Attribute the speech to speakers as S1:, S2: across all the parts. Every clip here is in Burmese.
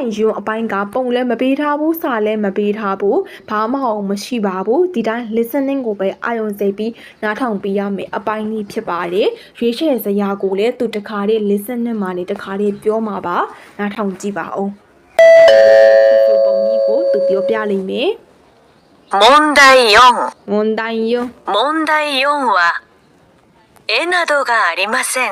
S1: တိုင်ယွန်းအပိုင်းကပုံလည်းမပေးထားဘူးစာလည်းမပေးထားဘူးဘာမှအောင်မရှိပါဘူးဒီတိုင်း listening ကိုပဲအာရုံစိုက်ပြီးနားထောင်ပေးရမယ်အပိုင်းလေးဖြစ်ပါတယ်ရွေးချယ်စရာကိုလည်းသူတခါတည်း listening မှာနေတခါတည်းပြောမှာပါနားထောင်ကြည့်ပါဦးဒီပုံကြီးကိုသူပြောပြလိမ့်မယ်
S2: 問題4
S1: ဝန်တိုင်ယွန်း
S2: 問題4は絵などがありません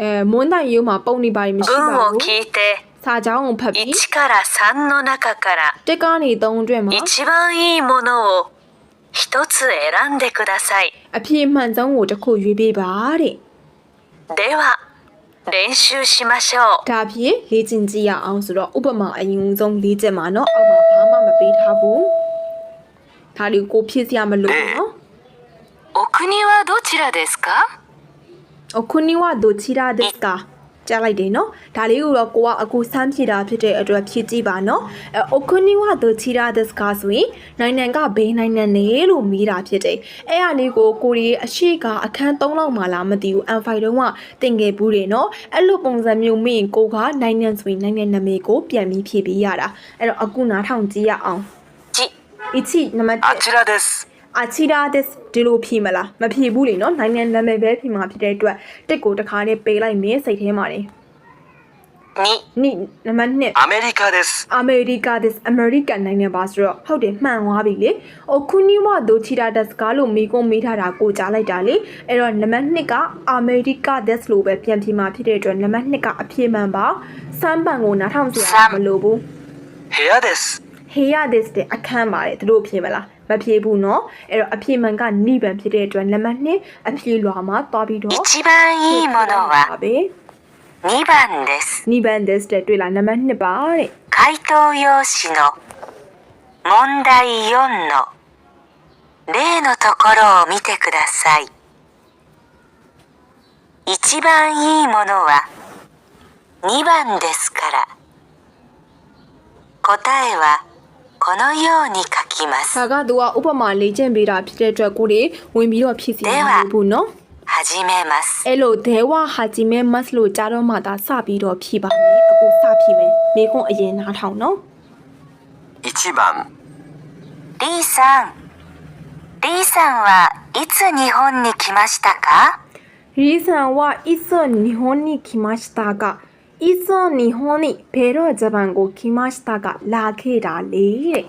S1: အဲမွန်းတိုင်ယွန်းမှာပုံနေပါမရှိ
S2: 文
S1: ပါ
S2: を
S1: ဘူး
S2: 聞いて
S1: စာကြောင်းကိုဖတ်ပြီး
S2: 1から3の中から
S1: တက်ကနေ3အတွက်မှာ
S2: 一番いいものを一つ選んでください
S1: အဖြေမှန်ဆုံးကိုတစ်ခုရွေးပေးပါတဲ့
S2: では練習しましょう
S1: ဒါဖြင့်လေ့ကျင့်ကြည့်ရအောင်ဆိုတော့ဥပမာအရင်ဆုံးလေ့ကျင့်မှာเนาะအောက်မှာဘာမှမပေးထားဘူးဒါလေးကိုဖြည့်စရာမလိုဘူးเนาะ
S2: お国はどちらですか
S1: အခုနီဝဒိုချီရာဒက် ကာကြားလိုက်တယ်နော်ဒါလေးကိုတော့ကိုကအခုစမ်းဖြည့်တာဖြစ်တဲ့အတွက်ဖြည့်ကြည့်ပါနော်အဲအခုနီဝဒိုချီရာဒက်ကာဆိုရင်နိုင်ငံကဘယ်နိုင်ငံလဲလို့မေးတာဖြစ်တယ်အဲ့အလေးကိုကိုရီအရှိကအခန်း3လောက်မှလားမသိဘူး M5 တုံးကတင်ငယ်ဘူးတယ်နော်အဲ့လိုပုံစံမျိုးမင်းကိုကနိုင်ငံဆိုရင်နိုင်ငံနာမည်ကိုပြန်ပြီးဖြည့်ပေးရတာအဲ့တော့အခုနားထောင်ကြည့်ရအောင်
S2: 1
S1: အချီနံပါတ်
S3: あちらです
S1: အာချီတာ this ဒီလိုဖြေမလားမဖြေဘူးလေနော်နိုင်ငံနာမည်ပဲဖြေမှာဖြစ်တဲ့အတွက်တစ်ကိုတစ်ခါနဲ့ပေးလိုက်မင်းစိတ်ထဲမှာနေနိနံပါတ်1
S3: အမေရိက this
S1: အမေရိက this အမေရိကန်နိုင်ငံပါဆိုတော့ဟုတ်တယ်မှန်သွားပြီလေ။အိုခုနီဝဒိုချီတာ this ကလို့မိကုံးမိထားတာကိုကြားလိုက်တာလေ။အဲ့တော့နံပါတ်2ကအမေရိက this လို့ပဲပြန်ပြမှာဖြစ်တဲ့အတွက်နံပါတ်2ကအပြည့်မှန်ပါ။စမ်းပန်ကိုနားထောင်စရာမလိုဘူး။
S3: Here
S1: this Here this တဲ့အခန်းပါတယ်တို့ဖြစ်မလား။ မဖြေဘူးเนาะ။အဲ့တော့အဖြေမှန်ကနိဗ္ဗာန်ဖြစ်တဲ့အတွက်နံပါတ်2အဖြေလွာမှာတွားပြီးတော့
S2: 一番いいものは
S1: ပဲ
S2: 2番です
S1: ။နိဗ္ဗာန် this တဲ့တွေ့လားနံပါတ်2ပါတဲ့
S2: 回答用紙の問題4の例のところを見てください一番いいものは2番ですから答えは このように書きます。
S1: ဒါကသူကဥပမာလေ့ကျင့်ပေးတာဖြစ်တဲ့အတွက်ကိုတွေဝင်ပြီးတော့ဖြည့်ဆည်းနိုင်ဖို့နော်။は
S2: じめます。
S1: အဲ့လိုဒေဝဟာじめますလို့ကြားတော့မှသာစပြီးတော့ဖြည့်ပါမယ်။အခုစဖြည့်မယ်။မိကွန်းအရင်နားထောင်နော်။
S3: 1番
S2: D さん D さんはいつ日本に来ましたか
S1: ?D さんはいつ日本に来ましたか ရှတာကအစ္စနီဟွန်နီဘယ်တော့ဂျပန်ကိုခီမရှတာကလာခဲ့တာလေတဲ့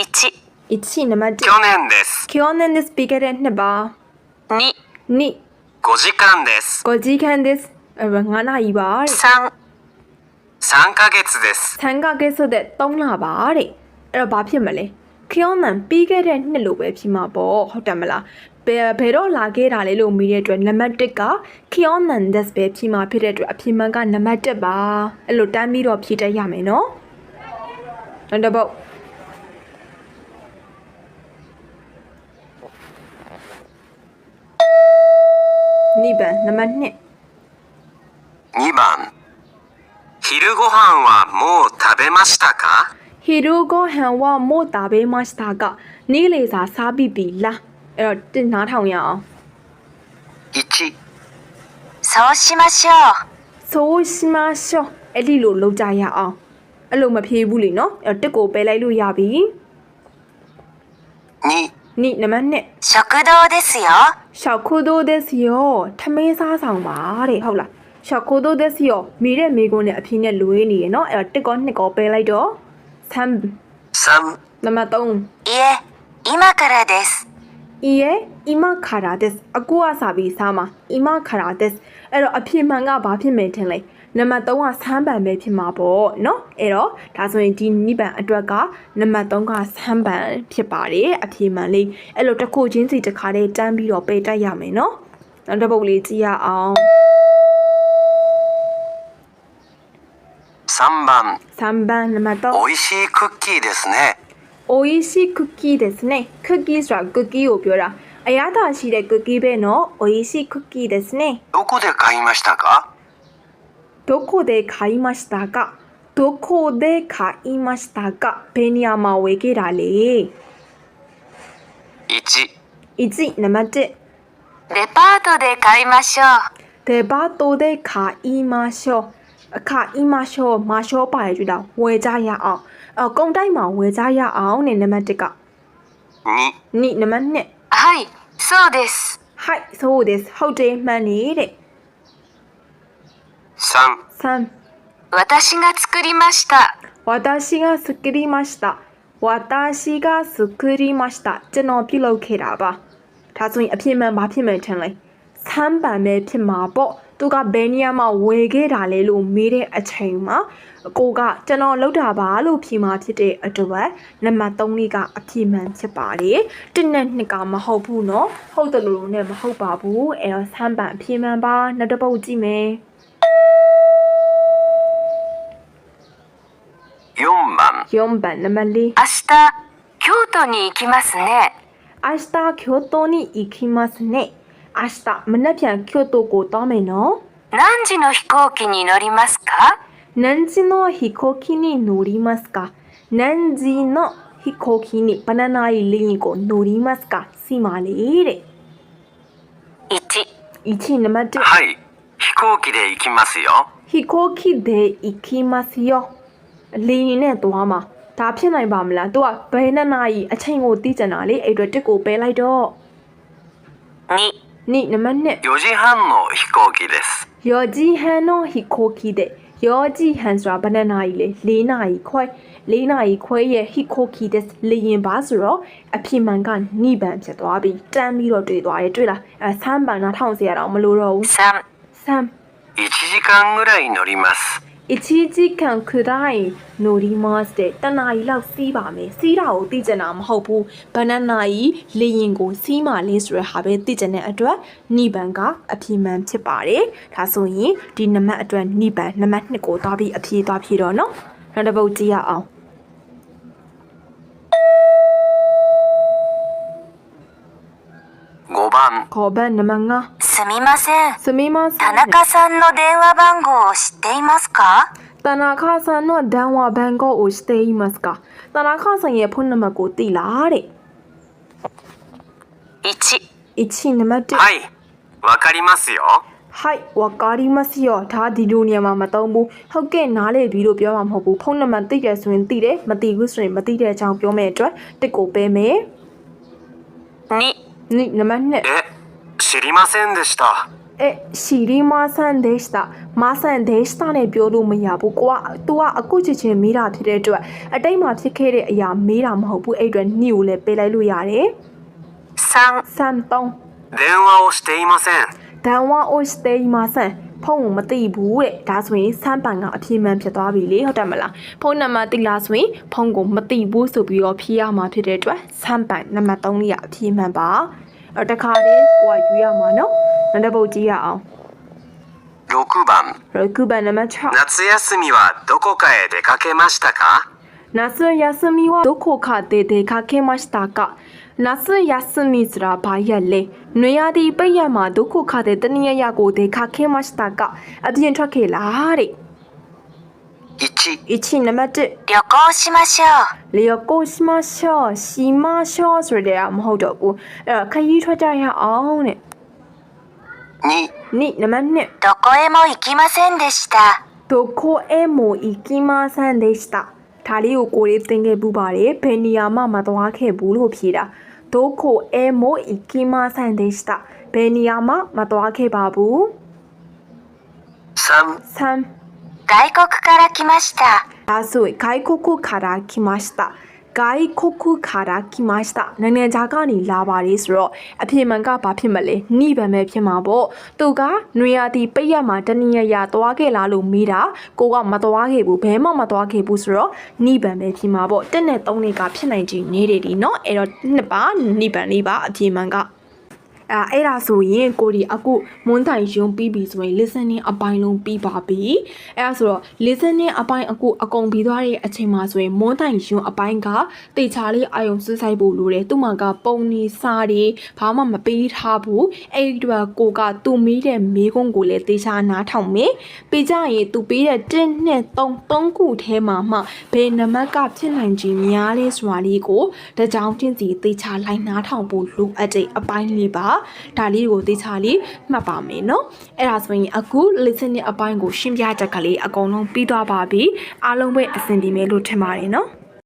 S2: 1
S1: အချီနံပါတ်
S3: 去年です
S1: 1ကျော်နန်ဒစ်ပီကတဲ့နှစ်ပါ
S2: 2
S1: နိ
S3: 5時間です
S1: ကိုဂျီကန်ဒစ်အငါနာကြီးပါတဲ့
S2: 3
S3: 3ヶ月です
S1: ဆန်ကကဲဆိုတဲ့3လပါတဲ့အဲ့တော့ဘာဖြစ်မလဲခယောနန်ပြီးခဲ့တဲ့နှစ်လို့ပဲဖြစ်မှာပေါ့ဟုတ်တယ်မလား ဘယ်ဘယ်တော့လာခဲ့တာလဲလို့မေးတဲ့အတွက်နံပါတ်1ကခယောနန်ဒက်ပဲဖြစ်မှာဖြစ်တဲ့အတွက်အဖြစ်မှန်ကနံပါတ်1ပါအဲ့လိုတန်းပြီးတော့ဖြည့်တတ်ရမယ်နော်နောက်တစ်ပုတ်နိဗ္ဗာန်နံပါတ်2
S3: 2番昼ご飯はもう食べましたか
S1: ဟီရိုကိုဟန်ဝမို့တာဘေးမစတာကနီးလေစာစားပြီးပြီလား အဲ့တော့တင်နားထောင်ရအောင်
S3: 1
S2: そうしましょう
S1: ဆိုရှိမရှောအဲ့ဒီလိုလုပ်ကြရအောင်အဲ့လိုမဖြေဘူးလေနော်အဲ့တော့တက်ကိုပဲလိုက်လို့ရပြီ
S3: 2
S1: နိနံပါတ်1
S2: 食堂ですよ
S1: ရှောက်ခိုးတိုးသက်စီယောထမင်းစားဆောင်ပါတဲ့ဟုတ်လားရှောက်ခိုးတိုးသက်စီယောမိတဲ့မိကုန်းနဲ့အဖေနဲ့လွေးနေရနော်အဲ့တော့တက်ကောနှစ်ကောပဲလိုက်တော့ဆမ်
S3: 3
S1: နံပါတ်3
S2: いえ今からです
S1: ဤရဲ့အီမခါရာဒက်အကူအစာပြီးစားမှာအီမခါရာဒက်အဲ့တော့အဖြစ်မှန်ကဘာဖြစ်မယ်ထင်လဲနံပါတ်3ကဆမ်းပန်ပဲဖြစ်မှာပေါ့เนาะအဲ့တော့ဒါဆိုရင်ဒီနိဗ္ဗာန်အတွက်ကနံပါတ်3ကဆမ်းပန်ဖြစ်ပါတယ်အဖြစ်မှန်လေးအဲ့လိုတစ်ခုချင်းစီတစ်ခါလေးတန်းပြီးတော့ပယ်တက်ရမယ်เนาะနောက်တစ်ပုတ်လေးကြည့်ရအောင်
S3: 3番
S1: 3番နံပါတ်3
S3: 美味しいクッキーですね
S1: 美味しいクッキーですね。クッキーはクッキーをပြောတာ။အရクッキー弁の美味しいクッキーですね。
S3: どこで買いましたか？
S1: どこで買いましたか？どこで買いましたか？ベニアマウェゲラレー。
S3: 1、
S1: 1、ナマチ。
S2: デパートで買いましょう。
S1: デパートで買いましょう。 အခအီမရှောမာရှောပါရကြတာဝယ်ကြရအောင်အကုံတိုက်မှာဝယ်ကြရအောင်နဲ့နံပါတ်1က
S3: 2
S1: နိနံပါတ်2
S2: はいそうです
S1: hi so this ဟုတ်တယ်မှန်နေတဲ့
S3: 3
S1: 3
S2: 私が作りました
S1: 私が作りました私が作りましたကျွန်တော်ပြုလုပ်ခဲ့တာပါဒါဆိုရင်အဖြစ်မှန်မဖြစ်မှန်ထင်လဲဆမ်းပန်ပဲဖြစ်မှာပေါ့ သူကဘယ်နေရာမှာဝယ်ခဲ့တာလဲလို့မေးတဲ့အချိန်မှာကိုကကျွန်တော်လောက်တာပါလို့ဖြေမှာဖြစ်တဲ့အတွက်နံပါတ်3လေးကအဖြစ်မှန်ဖြစ်ပါတယ်တစ်နဲ့နှစ်ကမဟုတ်ဘူးเนาะဟုတ်တယ်လို့နဲ့မဟုတ်ပါဘူးအဲတော့ဆမ်းပန်အဖြစ်မှန်ပါနောက်တစ်ပုတ်ကြည့်မယ်
S3: 4番
S1: 4番နံပါတ်4
S2: 明日京都に行きますね
S1: 明日京都に行きますね 明日မနေ့ပြန်京都ကိုသွားမယ်နော်
S2: 何時の飛行機に乗りますか
S1: 何時の飛行機に乗りますか何時の飛行機にバナナイリンကို乗りますかစီမာလေးတဲ့
S2: 1
S1: 1နံပါတ်1
S3: はい飛行機で行きますよ
S1: 飛行機で行きますよလေယာဉ်နဲ့သွားမှာဒါဖြစ်နိုင်ပါမလားသူကဘယ်နှစ်နာရီအချိန်ကိုသိကြတာလေအဲ့အတွက်တစ်ကိုပဲလိုက်တော့
S2: 2
S1: にနံပါတ်1
S3: 4時半の飛行機です
S1: 4時半の飛行機で4時半ဆိုတာဘယ်နှစ်နာရီလဲ4နာရီခွဲ4နာရီခွဲရဲ့ Hikoki des လေရင်ပါဆိုတော့အဖြစ်မှန်ကနိဗ္ဗာန်ဖြစ်သွားပြီတန်းပြီးတော့တွေ့သွားတယ်တွေ့လားအဲ3ဘန်နာထောင်စီရတော့မလို့တော့ဘူး
S2: 3
S1: 3
S3: 1時間ぐらい乗ります
S1: အချီချီကန်ခရိုင်နိုဒီမတ်တဲ့တနာရီလောက်စီးပါမယ်စီးတာကိုသိကြတာမဟုတ်ဘူးဘဏ္ဍနာရီလေရင်ကိုစီးမှလင်းဆိုရဟာပဲသိကြတဲ့အတွက်နိဗ္ဗာန်ကအပြည့်မှန်ဖြစ်ပါတယ်ဒါဆိုရင်ဒီနံပါတ်အတွက်နိဗ္ဗာန်နံပါတ်2ကိုသွားပြီးအပြည့်သွားဖြည့်တော့နော်နောက်တစ်ပုတ်ကြည့်ရအောင်
S3: 5番
S1: ခေါ်ဘတ်နံပါတ်5
S2: すみません
S1: စမီမဆ
S2: 田中さんの電話番号を知っていますか
S1: တနာခါဆန်တော့ဒန်ဝါဘန်ကောကိုစတေးမတ်ကတနာခါဆန်ရဲ့ဖုန်းနံပါတ်ကိုသိလားတဲ့
S2: 1
S1: အချီနံပါတ်1
S3: はいわかりますよ
S1: ဟိုက်ဝါကာရီမစီယောဒါဒီလိုနေရာမှာမသုံးဘူးဟုတ်ကဲ့နားလေပြီးလို့ပြောမှာမဟုတ်ဘူးဖုန်းနံပါတ်သိတယ်ဆိုရင်သိတယ်မသိဘူးဆိုရင်မသိတဲ့အကြောင်းပြောမယ်အတွက်တစ်ကိုပေးမယ်
S2: 2
S1: နိနံပါတ်2
S3: え 知りませんでした
S1: အဲရှီရီမာဆန်ဒေးစတာမာဆန်ဒေးစတာနဲ့ပြောလို့မရဘူးကိုက तू ကအခုချစ်ချင်းမေးတာဖြစ်တဲ့အတွက်အတိတ်မှာဖြစ်ခဲ့တဲ့အရာမေးတာမဟုတ်ဘူးအဲ့အတွက်နိကိုလည်းပေးလိုက်လို့ရတယ်
S2: 3
S1: ဆမ်တုံး
S3: 電話をしていません
S1: ဒန်ဝါအိုစတေးမာဆန်ဖုန်းကိုမသိဘူးတဲ့ဒါဆိုရင်စမ်းပန်ကအပြည့်မှန်ဖြစ်သွားပြီလေဟုတ်တယ်မလားဖုန်းနံပါတ်သိလားဆိုရင်ဖုန်းကိုမသိဘူးဆိုပြီးတော့ဖြေရမှာဖြစ်တဲ့အတွက်စမ်းပန်နံပါတ်3လေးကအပြည့်မှန်ပါအဲ့ တခါလေးကိုကယူရမှာနော်နောက်တစ်ပုတ်ကြည့်ရအောင်
S3: 6番
S1: ရခုဘန်နံပါတ်6
S3: 夏休みはどこかへ出かけましたか
S1: 夏休みはどこかで出かけましたか夏休みဆိုတာဘာရက်လဲနွေရာသီပိတ်ရက်မှာဒုက္ခခတဲ့တနည်းရက်ကိုဒေခခဲမစတာကအပြင်ထွက်ခဲ့လားတဲ့
S3: 1
S1: အချင်းနံပါတ်1
S2: 旅行しましょう
S1: လျောကိုရှိမရှိုရှိမရှိုဆိုတဲ့ကမဟုတ်တော့ဘူးအဲ့တော့ခရီးထွက်ကြရအောင်တဲ့
S3: 2
S1: နိနံပါတ်2
S2: どこへも行きませんでした
S1: ဒိုကိုအမိုအီကီမာဆန်ဒေစတာဒါလေးကိုကိုလေးသင်ခဲ့ပူပါတယ်ဘယ်နေရာမှမသွားခဲ့ဘူးလို့ဖြေတာဒိုကိုအမိုအီကီမာဆန်ဒေစတာဘယ်နေရာမှမသွားခဲ့ပါဘူး
S3: 3
S1: ဆမ်
S2: 外国から来ました。
S1: ဒါဆိုရင်外国から来ました。ကိုင်ခုခုခါရာကီမတ်စတာနိုင်ငံခြားကနေလာပါလေဆိုတော့အပြင်မှန်ကဘာဖြစ်မလဲညိဗံပဲဖြစ်မှာပေါ့သူကနွေရာတီပိတ်ရမှာတနည်းရရသွားခဲ့လားလို့မေးတာကိုကမသွားခဲ့ဘူးဘဲမှမသွားခဲ့ဘူးဆိုတော့ညိဗံပဲဖြစ်မှာပေါ့တက်နဲ့သုံးနေကဖြစ်နိုင်ကြည်နေတယ်ဒီနော်အဲ့တော့နှစ်ပါညိဗံလေးပါအပြင်မှန်က အဲအဲ့ဒါဆိုရင်ကိုဒီအခုမွန်းတိုင်ယုံပြီးပြီဆိုရင် listening အပိုင်းလုံးပြီးပါပြီအဲ့ဒါဆိုတော့ listening အပိုင်းအခုအကုန်ပြီးသွားတဲ့အချိန်မှာဆိုရင်မွန်းတိုင်ယုံအပိုင်းကတေချာလေးအာယုံစူးစိုက်ဖို့လိုတယ်သူ့မှာကပုံနေစားတွေဘာမှမပေးထားဘူးအဲ့ဒီတော့ကိုကသူ့မေးတဲ့မေးခွန်းကိုလည်းတေချာနားထောင်မယ်ပေးကြရင်သူပေးတဲ့1နဲ့3 3ခုထဲမှာမှဘယ်နံပါတ်ကဖြစ်နိုင်ခြင်းများလဲဆိုတာလေးကိုတကြောင်ချင်းစီတေချာလိုက်နားထောင်ဖို့လိုအပ်တဲ့အပိုင်းလေးပါဒါလေးကိုသေချာလေးမှတ်ပါမယ်နော်အဲ့ဒါဆိုရင်အခု listening အပိုင်းကိုရှင်းပြချက်ကလေးအကုန်လုံးပြီးသွားပါပြီအားလုံးပဲအဆင်ပြေမယ်လို့ထင်ပါတယ်နော်